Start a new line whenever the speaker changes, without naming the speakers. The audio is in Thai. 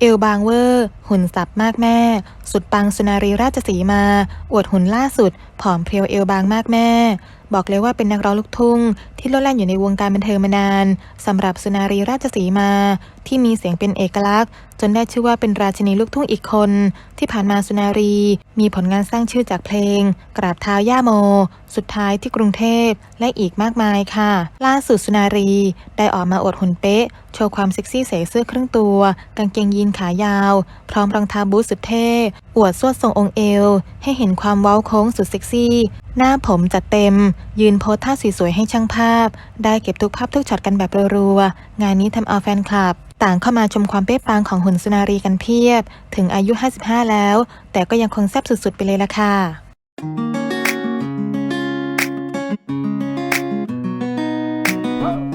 เอลบางเวอร์ หุ่นสับมากแม่ สุดปังสุนารีราชสีมา อวดหุ่นล่าสุด ผอมเพรียวเอลบางมากแม่ บอกเลยว่าเป็นนักร้องลูกทุ่ง ที่โลดแล่นอยู่ในวงการบันเทิงมานานสำหรับสุนารีราชสีมา ที่มีเสียงเป็นเอกลักษณ์ จนได้ชื่อว่าเป็นราชินีลูกทุ่งอีกคน ที่ผ่านมาสุนารี มีผลงานสร้างชื่อจากเพลง กราบเท้าย่าโม สุดท้ายที่กรุงเทพและอีกมากมายค่ะ ล่าสุดสุนารีได้ออกมาอดหุ่นเป๊ะ โชว์ความเซ็กซี่ใส่เสื้อครึ่งตัว กางเกงยีนขายาว พร้อมรองเท้าบูทสุดเท่ อวดสวดทรงองค์เอว ให้เห็นความเว้าโค้งสุดเซ็กซี่ หน้าผมจัดเต็ม ยืนโพสท่าสวยๆให้ช่างภาพ ได้เก็บทุกภาพทุกช็อตกันแบบรัวๆ งานนี้ทำเอาแฟนคลับ ต่างเข้ามาชมความเป๊ะปังของหุ่นสุนารีกันเพียบ ถึงอายุ 55 แล้ว แต่ก็ยังคงแซ่บสุดๆ ไปเลยล่ะค่ะ Oh.